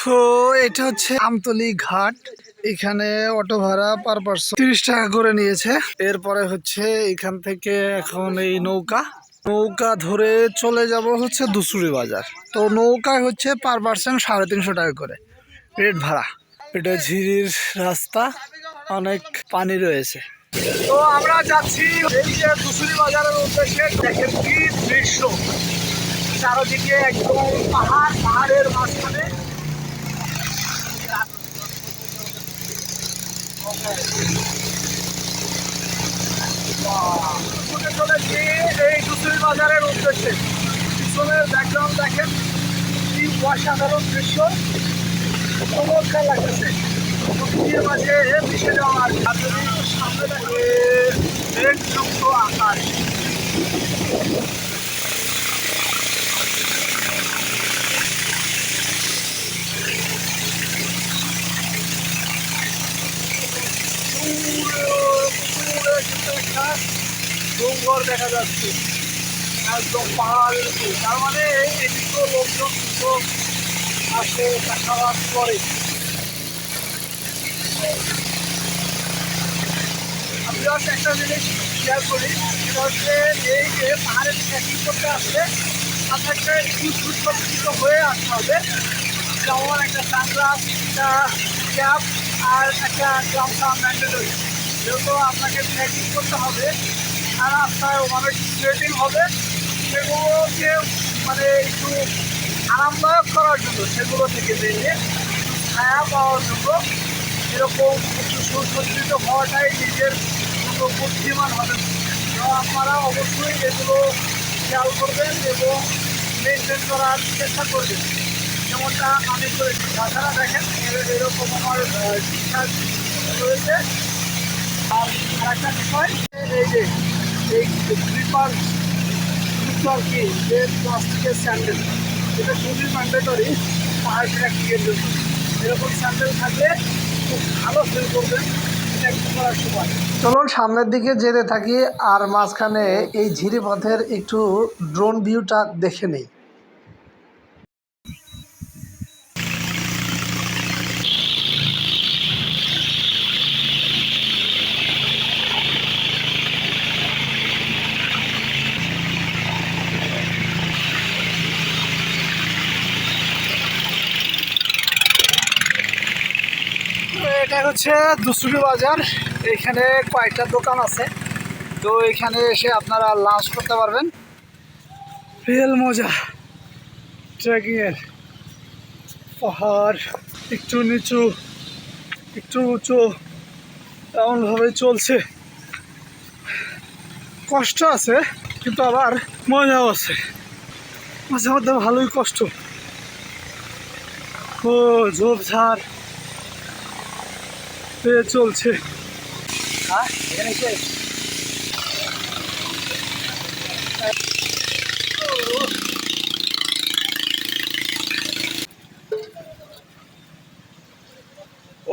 তো এটা হচ্ছে আমতলি ঘাট। এখানে অটো ভাড়া পার পার্সন তিরিশ টাকা করে নিয়েছে। এরপরে হচ্ছে এখান থেকে এখন এই নৌকা। নৌকা ধরে চলে যাব হচ্ছে দুসুরি বাজার। তো নৌকায় হচ্ছে পার পার্সন সাড়ে তিনশো টাকা করে। রেট ভাড়া। এটা ঝিরির রাস্তা। অনেক পানি রয়েছে। তো আমরা যাচ্ছি এই যে দুসুরি বাজারের উদ্দেশ্যে। দেখেন কি দৃশ্য। চারদিকে একদম পাহাড়, পাহাড়ের মাঝখানে। ছুটে চলেছি এই দুসুরি বাজারের উদ্দেশ্যে ব্যাকগ্রাউন্ড দেখেন অসাধারণ দৃশ্য চমৎকার লাগতেছে নদীর মাঝে মিশে যাওয়ার সাথে সামনে দেখে মেঘযুক্ত আকাশ কিন্তু একটা ডোঙ্গর দেখা যাচ্ছে। একদম উপর। তার মানে এদিকেও লোকজন কিন্তু আসে, চাষাবাদ করে। আমি একটা জিনিস শেয়ার করি, সেটা হচ্ছে এই যে পাহাড়ে ট্রেকিং করতে আসলে আপনাকে একটু সুসজ্জিত হয়ে আসতে হবে। যেমন একটা সানগ্লাস একটা ক্যাপ আর একটা গামছা ম্যান্ডেটরি যেহেতু আপনাকে ট্রেকিং করতে হবে, আর আপনার অনেক স্ট্রেটিং হবে, সেগুলোকে মানে একটু আরামদায়ক করার জন্য, সেগুলো থেকে বেরিয়ে ছায়া পাওয়ার জন্য এরকম একটু সুসজ্জিত হওয়াটাই নিজের জন্য বুদ্ধিমান হবে। তো আপনারা অবশ্যই এগুলো খেয়াল করবেন এবং মেনটেন করার চেষ্টা করবেন। যেমনটা আমি করেছি। তাছাড়া দেখেন, এর- এরকম আমার ঠিকঠাক রয়েছে। আর আরেকটা বিষয়, এই যে, এই স্লিপার আর কি? যে প্লাস্টিকের স্যান্ডেল। এটা খুবই ম্যান্ডেটরি পাহাড় ট্রেকিংয়ের জন্য। এরকম স্যান্ডেল থাকলে খুব ভালো ফিল করবেন চলুন সামনের দিকে যেতে থাকি, আর মাঝখানে এই ঝিরি পথের একটু ড্রোন ভিউটা দেখে নেই এটা হচ্ছে দুসুরি বাজার। এখানে কয়েকটা দোকান আছে। তো এখানে এসে আপনারা লাঞ্চ করতে পারবেন। রিয়েল মজা। ট্রেকিংয়ের পাহাড় একটু নিচু, একটু উঁচু, এমনভাবে চলছে। কষ্ট আছে, কিন্তু আবার মজাও আছে। মাঝে মধ্যে ভালোই কষ্ট। ও, ঝোপঝাড়। চলছে।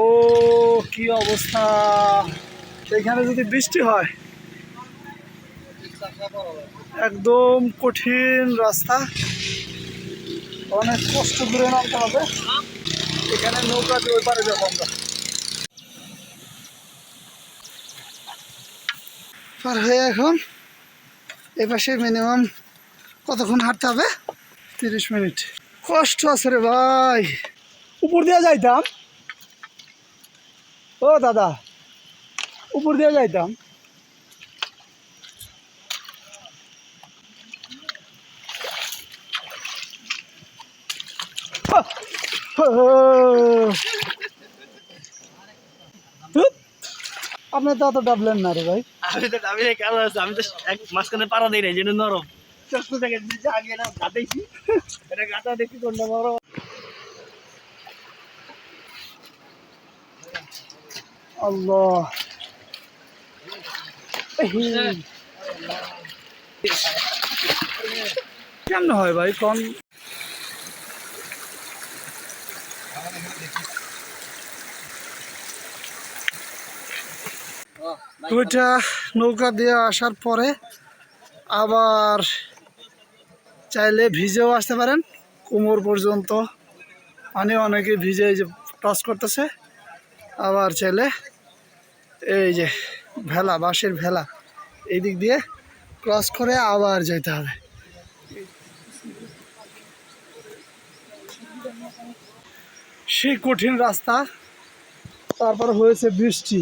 ও, কি অবস্থা? এখানে যদি বৃষ্টি হয়, একদম কঠিন রাস্তা। অনেক কষ্ট করে নামতে হবে। এখানে নৌকা দিয়ে ওই পারে যাব আমরা। পার হয়ে এখন এপাশে মিনিমাম কতক্ষণ হাঁটতে হবে? তিরিশ মিনিট। কষ্ট আছে রে ভাই। উপর দিয়ে যাইতাম। ও দাদা উপর দিয়ে যাইতাম। ধুৎ, আপনি তো অত ডাবলেন না রে ভাই। আমি তো আমি তো কেমন আছে আমি তো এক মাঝখানে পাড়া দিই নাই যেন নরম। চস্ত থেকে নিচে আগে না গাতাইছি এটা গাতা দেখি কোনটা বড়। আল্লাহ। কেমন হয় ভাই কোন ওইটা নৌকা দিয়ে আসার পরে আবার চাইলে ভিজেও আসতে পারেন। কোমর পর্যন্ত। পানি অনেকে ভিজে যে টস করতেছে। আবার চাইলে এই যে ভেলা, বাঁশের ভেলা এই দিক দিয়ে ক্রস করে আবার যেতে হবে। সেই কঠিন রাস্তা। তারপর হয়েছে বৃষ্টি।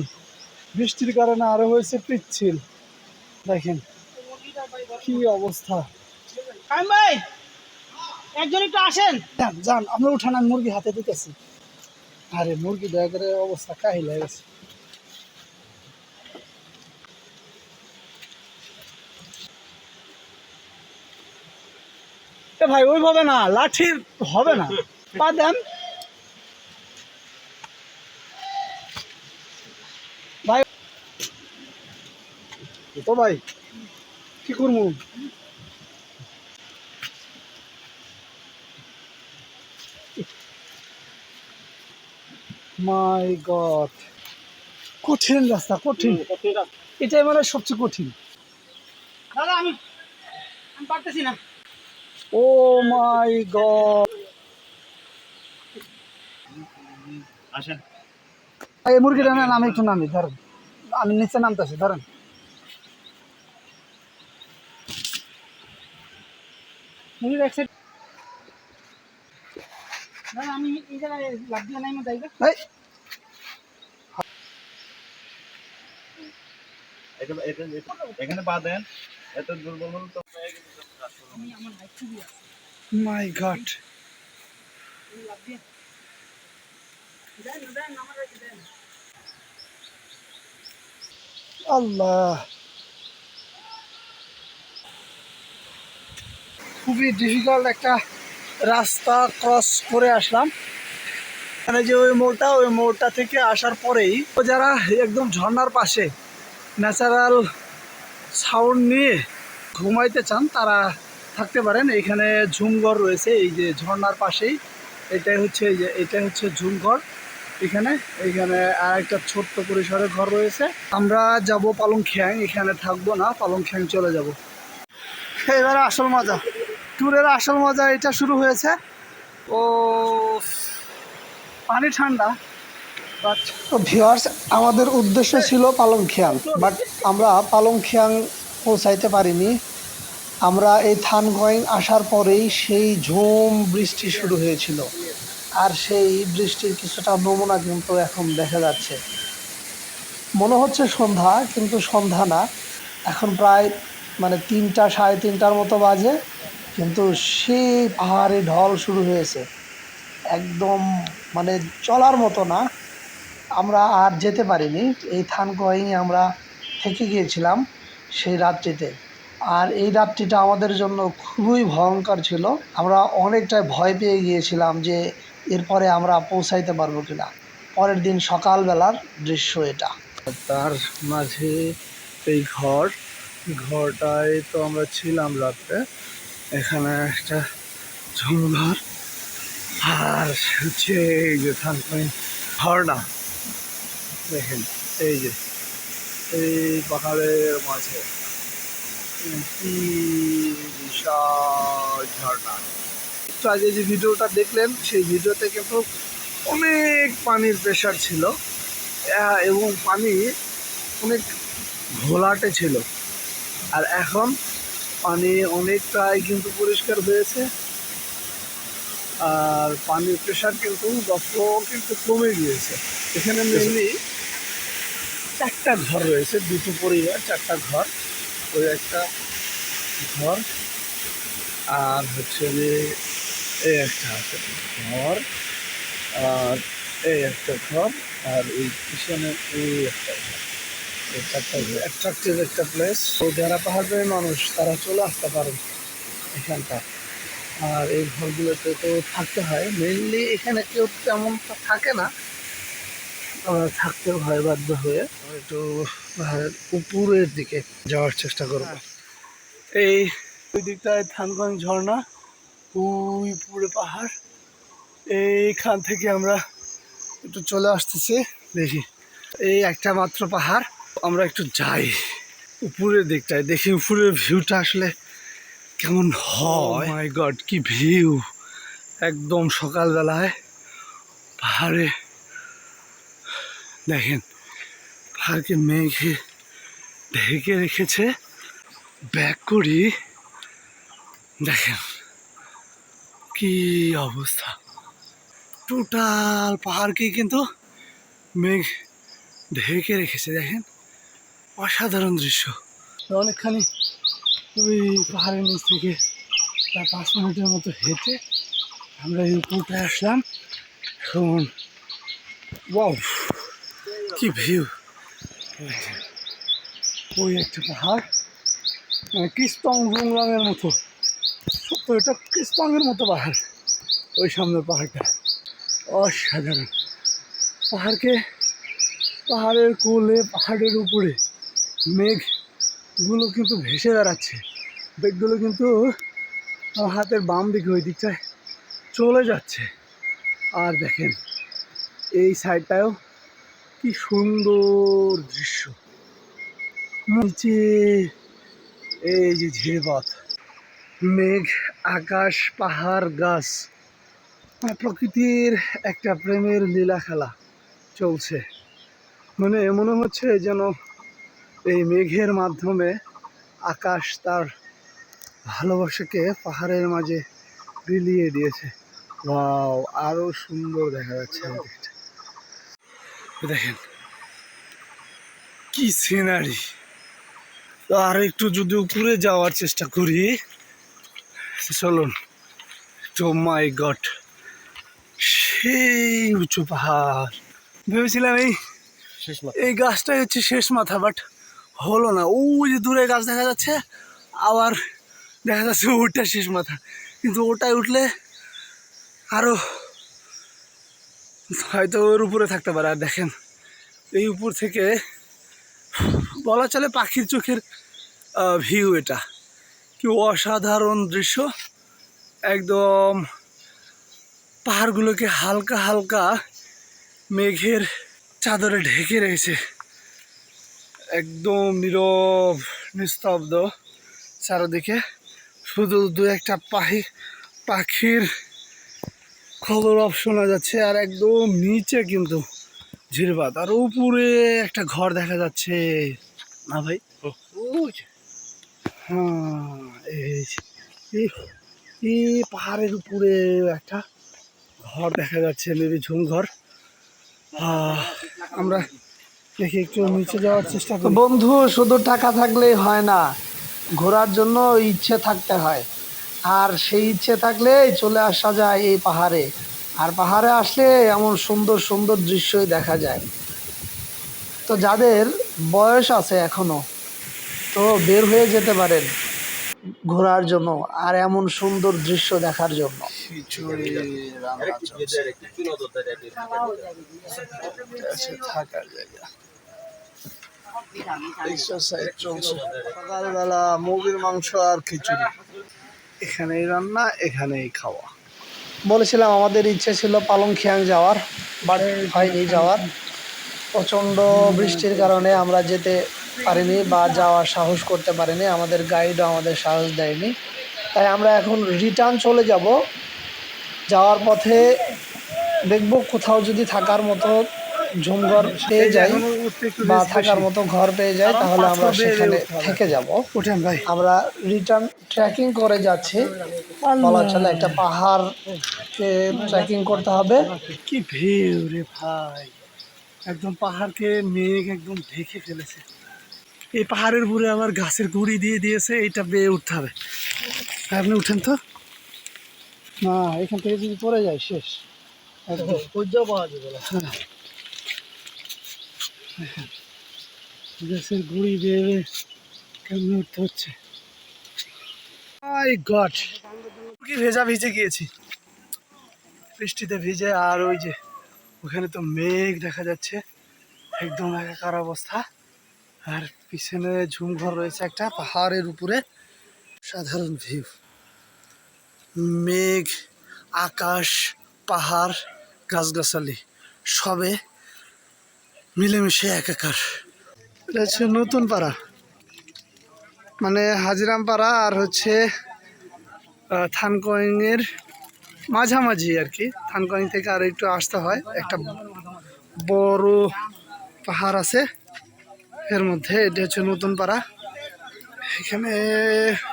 বৃষ্টির কারণে আরও হয়েছে পিচ্ছিল। দেখেন কি অবস্থা। ভাই একজন একটু আসেন। যান যান আমরা উঠান আমি মুরগি হাতে দিতেছি। আরে মুরগি দয়া করে অবস্থা কাহিল হয়ে গেছে। ভাই ওইভাবে না লাঠির হবে না। পা দেন। ও ভাই কি করব? মাই গড কঠিন রাস্তা কঠিন। এটাই মানে সবচেয়ে কঠিন। দাদা আমি আমি পারতেছি না। ও মাই গড আসেন। এই মুরগিটা নেন আমি একটু নামি ধরেন। আমি নিচে নামতেছি ধরেন মুরগির এক সাইড দাদা আমি এই জায়গায় লাভ দিয়ে নাই যাইবে এখানে এখানে এখানে পা দেন। এত দুর্বল হলে তো। মাই গড আল্লাহ। খুবই ডিফিকাল্ট একটা রাস্তা ক্রস করে আসলাম। মানে যে ওই মোড়টা ওই মোড়টা থেকে আসার পরেই যারা একদম ঝর্ণার পাশে ন্যাচারাল সাউন্ড নিয়ে ঘুমাইতে চান, তারা থাকতে পারেন। এখানে ঝুমঘর রয়েছে, এই যে ঝর্ণার পাশেই। এটাই হচ্ছে, এই যে, এটাই হচ্ছে ঝুমঘর। এখানে এখানে আর একটা ছোট্ট পরিসরে ঘর রয়েছে। আমরা যাব পালং খ্যাং, এখানে থাকব না, পালং খ্যাং চলে যাব। এবারে আসল মজা। ট্যুরের আসল মজা এটা শুরু হয়েছে। ও, পানি ঠান্ডা ভিওয়ার্স আমাদের উদ্দেশ্য ছিল পালং খিয়াং বাট আমরা পালং খিয়াং পৌঁছাইতে পারিনি। আমরা এই থানগয়েং আসার পরেই সেই ঝুম বৃষ্টি শুরু হয়েছিল। আর সেই বৃষ্টির কিছুটা নমুনা কিন্তু এখন দেখা যাচ্ছে। মনে হচ্ছে সন্ধ্যা, কিন্তু সন্ধ্যা না। এখন প্রায় মানে তিনটা, সাড়ে তিনটার মতো বাজে। কিন্তু সেই পাহাড়ে ঢল শুরু হয়েছে। একদম মানে চলার মতো না। আমরা আর যেতে পারিনি। এই থানগোয়াইয়ে আমরা থেকে গিয়েছিলাম সেই রাত্রিতে। আর এই রাত্রিটা আমাদের জন্য খুবই ভয়ঙ্কর ছিল। আমরা অনেকটাই ভয় পেয়ে গিয়েছিলাম যে এরপরে আমরা পৌঁছাইতে পারব কিনা। পরের দিন সকালবেলার দৃশ্য এটা। তার মাঝে এই ঘর। ঘরটায় তো আমরা ছিলাম রাত্রে। এখানে একটা ঝুমঘর আর হচ্ছে এই যে থানকুনি ঝর্ণা দেখেন, এই যে, এই পাহাড়ের মাঝে। কি বিশাল ঝর্ণা। একটু আগে যে ভিডিওটা দেখলেন, সেই ভিডিওতে কিন্তু অনেক পানির প্রেশার ছিল। এবং পানি অনেক ঘোলাটে ছিল। আর এখন পানি অনেকটাই কিন্তু পরিষ্কার হয়েছে। আর পানির প্রেশার কিন্তু গল্প কিন্তু কমে গিয়েছে। এখানে মেনলি চারটা ঘর রয়েছে, দুটো পরিবার, চারটা ঘর। ওই একটা ঘর আর হচ্ছে যে এই একটা আছে ঘর আর এই একটা ঘর আর এই পিছনে এই একটা ঘর। অ্যাট্রাকটিভ একটা প্লেস তো যারা পাহাড়ের মানুষ তারা চলে আসতে পারে এখানটা। আর এই ঘরগুলোতে তো থাকতে হয়। মেইনলি এখানে কেউ তেমন থাকে না। আমরা থাকতে হয় বাধ্য হয়ে। একটু পাহাড়ের উপরের দিকে যাওয়ার চেষ্টা করব। এই ওই দিকটায় থানগঞ্জ ঝর্ণা ওই পুরে পাহাড়। এইখান থেকে আমরা একটু চলে আসতেছি দেখি। এই একটা মাত্র পাহাড়। আমরা একটু যাই উপরের দিকটায় দেখি উপরের ভিউটা আসলে কেমন হয়। মাই গড কি ভিউ একদম সকালবেলায় পাহাড়ে দেখেন পাহাড়কে মেঘে ঢেকে রেখেছে। ব্যাক করি দেখেন কি অবস্থা। টোটাল পাহাড়কে কিন্তু মেঘ ঢেকে রেখেছে দেখেন। অসাধারণ দৃশ্য। অনেকখানি ওই পাহাড়ের নিচ থেকে প্রায় পাঁচ মিনিটের মতো হেঁটে আমরা এই উপরটায় আসলাম। এখন ওয়াও, কি ভিউ। ওই একটা পাহাড় মানে কৃষ্ণং রুংরঙের মতো। সত্য, এটা কৃষ্ণঙ্গের মতো পাহাড়, ওই সামনে পাহাড়টা। অসাধারণ। পাহাড়কে, পাহাড়ের কোলে, পাহাড়ের উপরে মেঘগুলো কিন্তু ভেসে দাঁড়াচ্ছে মেঘগুলো কিন্তু আমার হাতের বাম দিকে ওই দিকটায় চলে যাচ্ছে। আর দেখেন, এই সাইডটাও কি সুন্দর দৃশ্য। নিচে এই যে ঝিরেপথ মেঘ, আকাশ, পাহাড়, গাছ মানে প্রকৃতির একটা প্রেমের লীলা খেলা চলছে। মানে মনে হচ্ছে যেন এই মেঘের মাধ্যমে আকাশ তার ভালোবাসাকে পাহাড়ের মাঝে বিলিয়ে দিয়েছে। ওয়াও আরও সুন্দর দেখা যাচ্ছে দেখেন কি সিনারি আর একটু যদি উপরে যাওয়ার চেষ্টা করি চলুন। তো মাই গড সেই উঁচু পাহাড়। ভেবেছিলাম এই এই গাছটাই হচ্ছে শেষ মাথা বাট হলো না। ওই যে দূরে গাছ দেখা যাচ্ছে, আবার দেখা যাচ্ছে ওইটা শেষ মাথা। কিন্তু ওটায় উঠলে আরও হয়তো ওর উপরে থাকতে পারে। আর দেখেন, এই উপর থেকে বলা চলে পাখির চোখের ভিউ এটা। কি অসাধারণ দৃশ্য। একদম পাহাড়গুলোকে হালকা হালকা মেঘের চাদরে ঢেকে রেখেছে। একদম নীরব নিস্তব্ধ। চারদিকে শুধু দু একটা পাখি পাখির খবর শোনা যাচ্ছে আর একদম নিচে কিন্তু ঝিরবাদ আর উপরে একটা ঘর দেখা যাচ্ছে। না ভাই? হ্যাঁ এই পাহাড়ের উপরে একটা ঘর দেখা যাচ্ছে মেবি ঝুম ঘর আমরা দেখি একটু নিচে যাওয়ার চেষ্টা করি। বন্ধু শুধু টাকা থাকলেই হয় না ঘোরার জন্য ইচ্ছে থাকতে হয়। আর সেই ইচ্ছে থাকলে চলে আসা যায় এই পাহাড়ে। আর পাহাড়ে আসলে এমন সুন্দর সুন্দর দৃশ্যই দেখা যায়। তো যাদের বয়স আছে এখনও তো বের হয়ে যেতে পারেন ঘোরার জন্য আর এমন সুন্দর দৃশ্য দেখার জন্য। থাকার জায়গা। এক্সারসাইজ চলছে। সকালবেলা মুরগির মাংস আর খিচুড়ি। এখানেই রান্না, এখানেই খাওয়া। বলেছিলাম, আমাদের ইচ্ছে ছিল পালংখিয়াং যাওয়ার, বাট হয়নি যাওয়ার। প্রচণ্ড বৃষ্টির কারণে আমরা যেতে পারিনি বা যাওয়ার সাহস করতে পারিনি। আমাদের গাইডও আমাদের সাহস দেয়নি। তাই আমরা এখন রিটার্ন চলে যাব। যাওয়ার পথে দেখব কোথাও যদি থাকার মতো ঝুমঘর পেয়ে যাই বা থাকার মতো ঘর পেয়ে যাই তাহলে আমরা সেখানে থেকে যাব। আমরা রিটার্ন ট্রেকিং করে যাচ্ছি। বলা চলে একটা পাহাড়কে ট্রেকিং করতে হবে। কি ভিউ রে ভাই। একদম পাহাড়কে মেঘ একদম ঢেকে ফেলেছে। এই পাহাড়ের উপরে আবার গাছের গুড়ি দিয়ে দিয়েছে এটা বেয়ে উঠতে হবে। আপনি উঠেন তো। না এখান থেকে যদি পড়ে যায় শেষ। পাওয়া যাবে হ্যাঁ। গাছের গুড়ি বেয়ে কেমন উঠতে হচ্ছে? আই গড কি ভেজা ভিজে গিয়েছি। বৃষ্টিতে ভিজে আর ওই যে ওখানে তো মেঘ দেখা যাচ্ছে। একদম একাকার অবস্থা। আর পিছনে ঝুমঘর রয়েছে একটা পাহাড়ের উপরে। সাধারণ ভিউ মেঘ, আকাশ, পাহাড়, গাছগাছালি, সবে মিলেমিশে একাকার। এটা হচ্ছে নতুন পাড়া। মানে হাজিরাম পাড়া আর হচ্ছে থানকোয়ের মাঝামাঝি আর কি। থানকানি থেকে আর একটু আসতে হয়। একটা বড় পাহাড় আছে এর মধ্যে। এটা হচ্ছে নতুন পাড়া। এখানে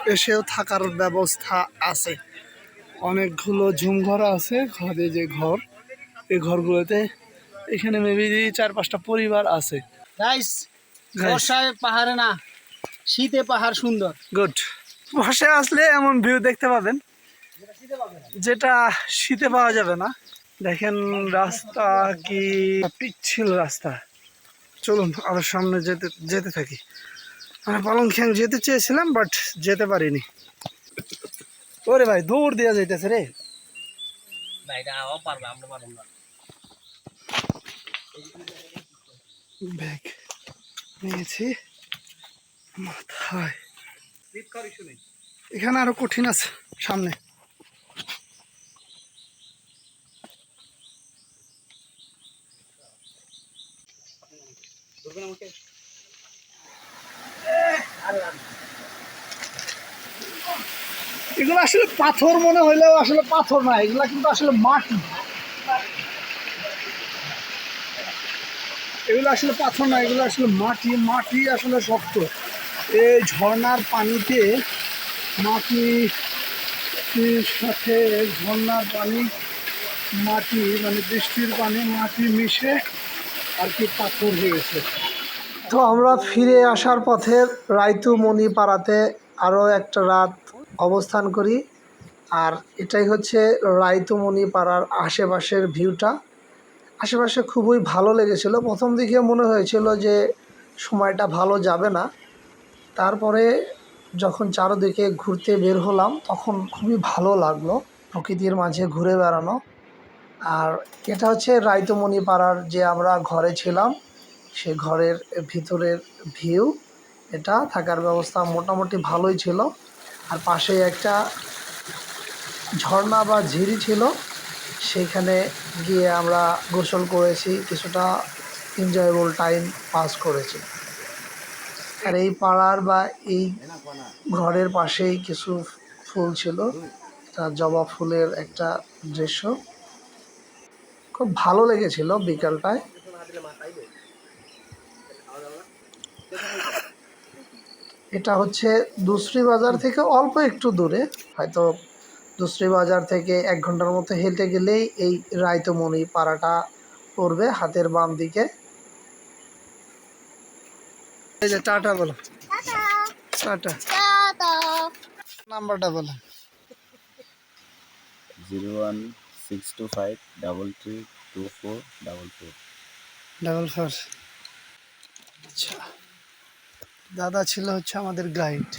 এসেও থাকার ব্যবস্থা আছে। অনেকগুলো ঝুমঘর আছে। ঘরে যে ঘর, এই ঘরগুলোতে এখানে মেবি চার পাঁচটা পরিবার আছে। গাইস. বর্ষায় পাহাড়ে না শীতে পাহাড় সুন্দর। গুড বর্ষায় আসলে এমন ভিউ দেখতে পাবেন যেটা শীতে পাওয়া যাবে না। দেখেন রাস্তা কি পিচ্ছিল রাস্তা। চলুন আরও সামনে যেতে যেতে থাকি। আমরা পালংখ্যাং যেতে চেয়েছিলাম বাট যেতে পারিনি। ওরে ভাই দৌড় দেওয়া যাইতেছে রে। ব্যাগ নিয়েছি। মাথায়। এখানে আরও কঠিন আছে, সামনে। এগুলো আসলে পাথর মনে হইলেও আসলে পাথর না, এগুলা কিন্তু আসলে মাটি। এগুলো আসলে পাথর না, এগুলো আসলে মাটি মাটি আসলে শক্ত। এই ঝর্ণার পানিতে মাটি সাথে ঝর্ণার পানি, মাটি মানে বৃষ্টির পানি, মাটি মিশে আর কি পাথর হয়ে গেছে। তো আমরা ফিরে আসার পথে রাইতু মণি পাড়াতে আরও একটা রাত অবস্থান করি, আর এটাই হচ্ছে রাইতুমণি পাড়ার আশেপাশের ভিউটা। আশেপাশে খুবই ভালো লেগেছিল। প্রথম দিকে মনে হয়েছিল যে সময়টা ভালো যাবে না। তারপরে যখন চারদিকে ঘুরতে বের হলাম, তখন খুবই ভালো লাগল প্রকৃতির মাঝে ঘুরে বেড়ানো। আর এটা হচ্ছে রাইতমণি পাড়ার যে আমরা ঘরে ছিলাম, সে ঘরের ভিতরের ভিউ, এটা থাকার ব্যবস্থা মোটামুটি ভালোই ছিল। আর পাশে একটা ঝর্ণা বা ঝিরি ছিল সেইখানে গিয়ে আমরা গোসল করেছি, কিছুটা এনজয়েবল টাইম পাস করেছি। আর এই পাড়ার বা এই ঘরের পাশেই কিছু ফুল ছিল এটা জবা ফুলের একটা দৃশ্য। খুব ভালো লেগেছিল বিকালটায়। এটা হচ্ছে দুশ্রী বাজার থেকে অল্প একটু দূরে, হয়তো দুশ্রী বাজার থেকে এক ঘণ্টার মতো হেঁটে গেলেই এই রায়তমণি পাড়াটা পড়বে হাতের বাম দিকে। এই যে টাটা বলো। টাটা। নাম্বারটা বলো। Zero one six two five double three two four double four. Double four. আচ্ছা। দাদা ছিল হচ্ছে আমাদের গাইড।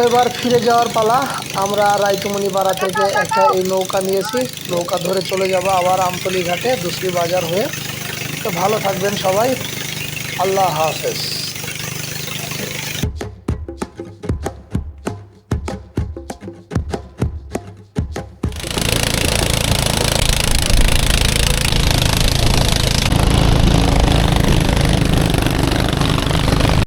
এবার ফিরে যাওয়ার পালা। আমরা রায়তুমনি পাড়া থেকে একটা এই নৌকা নিয়েছি। নৌকা ধরে চলে যাব আবার আমতলি ঘাটে দুসরি বাজার হয়ে। তো ভালো থাকবেন সবাই। আল্লাহ হাফেজ।